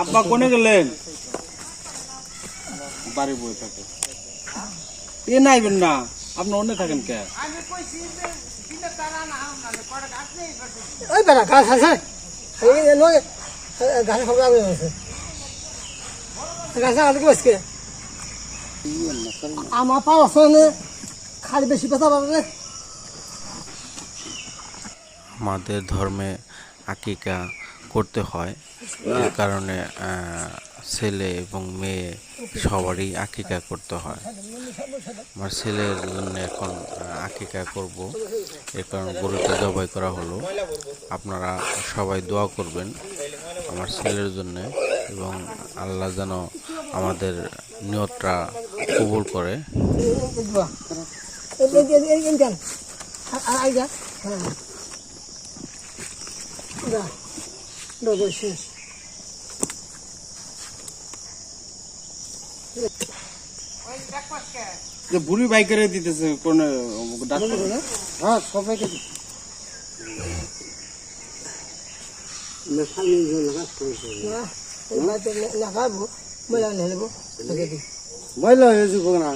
আব্বা কোনে গেলেন? বাড়ি বয়ে থাকে। এ নাইবেন না আপনি অন্য থাকেন কে? ওই বেড়া গাছ আছে? এই নয় গাছে খবর আছে। গাছে আগে বসকে আমার পা খালি বেশি কথা বলবে আমাদের ধর্মে আকিকা করতে হয়। এর কারণে ছেলে এবং মেয়ে সবারই আকিকা করতে হয়। আমার ছেলের জন্য এখন আকিকা করব। এর কারণে গরুটা জবাই করা হলো। আপনারা সবাই দোয়া করবেন আমার ছেলের জন্য এবং আল্লাহ যেন আমাদের নিয়তটা কবুল করে। হ্যাঁ। দো শেষ যে বুড়ি বাইকেরে দিতেছে কোন ডাক্তার? হ্যাঁ সবাইকে ময়লা হয়ে যাব না।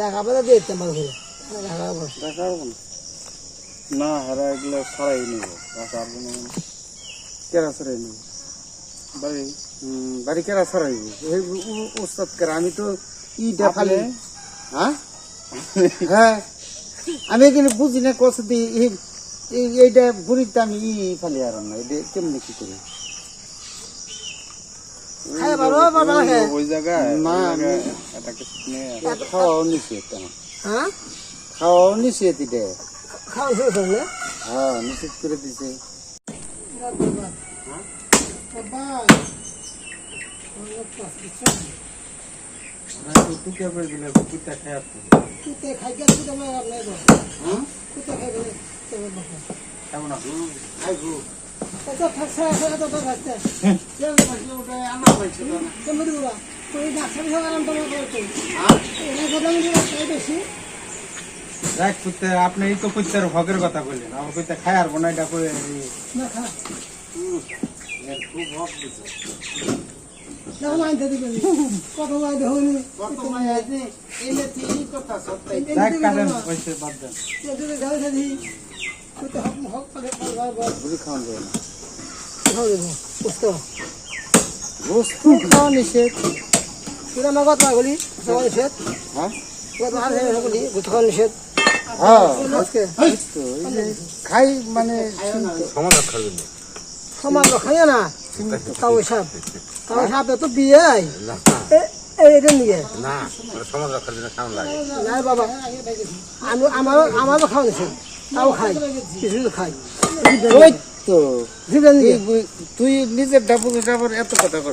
রাখাবো দিতে পারব রাখাবো না। না হারা এগুলো সারাই নেব। রাখা হব না কেরা সারাই নেব? বাড়ি? বাড়ি কেরা উ- উস্তাদ কেরা আমি তো ইটা খালি হ্যাঁ? হ্যাঁ। আমি এখানে বুঝি না কষ্ট দিয়ে এই- এই- এইটা বুড়িতে আমি ই ফালি আর না এটা কেমনি কি করি? খাই ওই জায়গায় না, খাওয়াও নিষেধ হ্যাঁ? খাওয়াও এটা। খাওয়া শুরু করলে হ্যাঁ নিষেধ করে দিছে বেশি দেখ কুত্তে আপনি এই তো কুত্তের ভগের কথা বললেন। আমার কুত্তে খাই আর না এটা করে না। খা। খুব হক যায় না। নিষেধ। সবাই নিষেধ। হ্যাঁ খাই মানে না। কাউ সাপ কাউ সাপ তো বিয়ে। এইটা নিয়ে না সমাজ রক্ষার জন্য কেমন লাগে? না বাবা আমি আমার আমারও খাওয়া নিছে তাও খাই কিছু খাই। তো তুই নিজের ডাবু ডাবর এত কথা কর